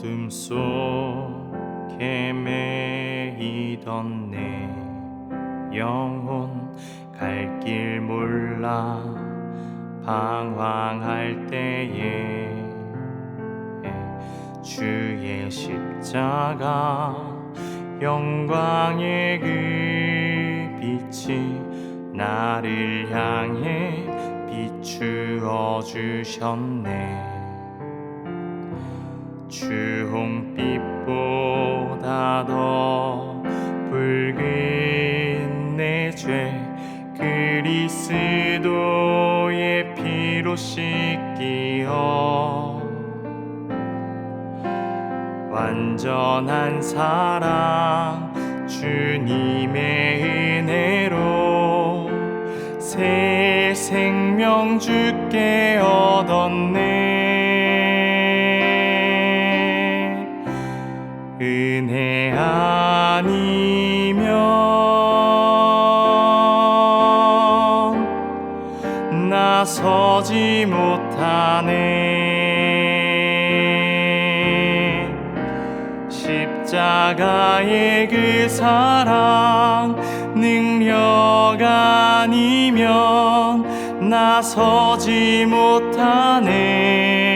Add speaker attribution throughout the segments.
Speaker 1: 어둠 속에 매이던 내 영혼 갈 길 몰라 방황할 때에 주의 십자가 영광의 그 빛이 나를 향해 비추어 주셨네 주홍빛보다 더 붉은 내 죄 그리스도의 피로 씻기어 완전한 사랑 주님의 은혜로 새 생명 주께 얻었네 나서지 못하네. 십자가의 그 사랑 능력 아니면 나서지 못하네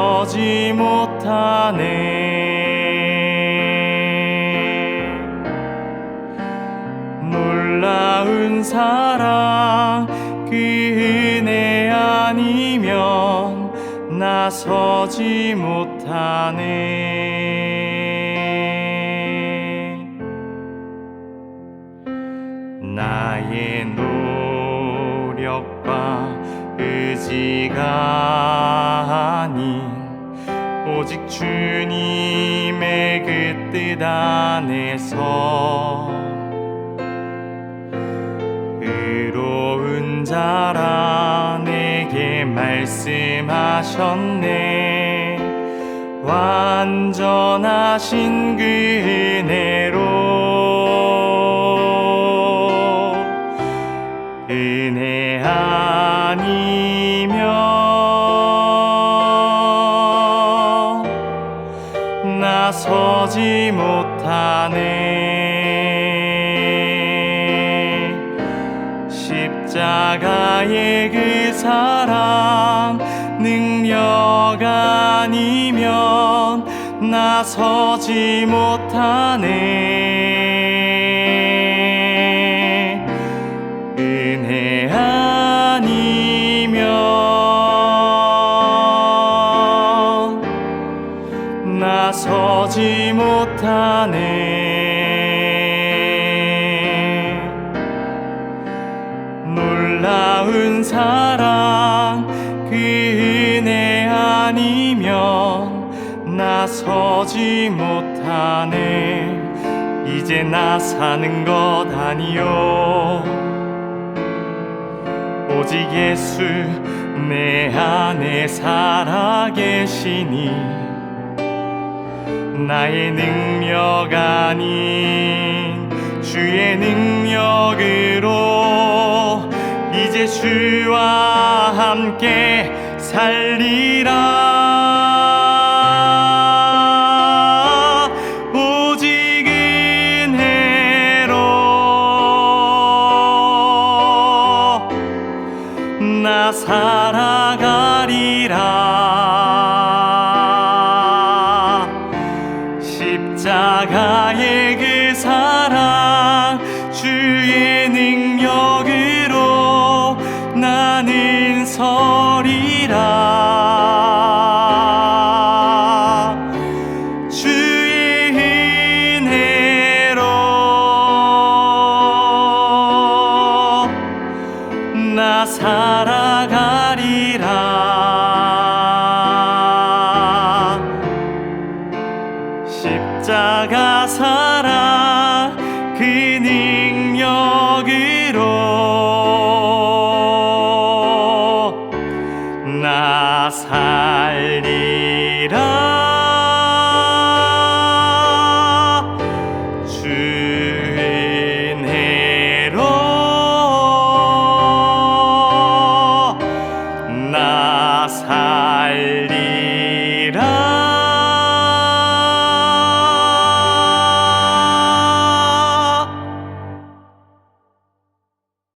Speaker 1: 나서지 못하네. 놀라운 사랑 그 은혜 아니면 나서지 못하네. 나의 노 력과 의지가 아닌 오직 주님의 그 뜻 안에서 의로운 자라 내게 말씀하셨네. 완전하신 그 은혜로 아니면 나서지 못하네. 십자가의 그 사랑 능력 아니면 나서지 못하네 못하네 놀라운 사랑 그 은혜 아니면 나서지 못하네. 이제 나 사는 것 아니요. 오직 예수 내 안에 살아계시니 나의 능력 아닌 주의 능력으로 이제 주와 함께 살리라. 오직 은혜로 나 살아가리라 능력으로 나 살리라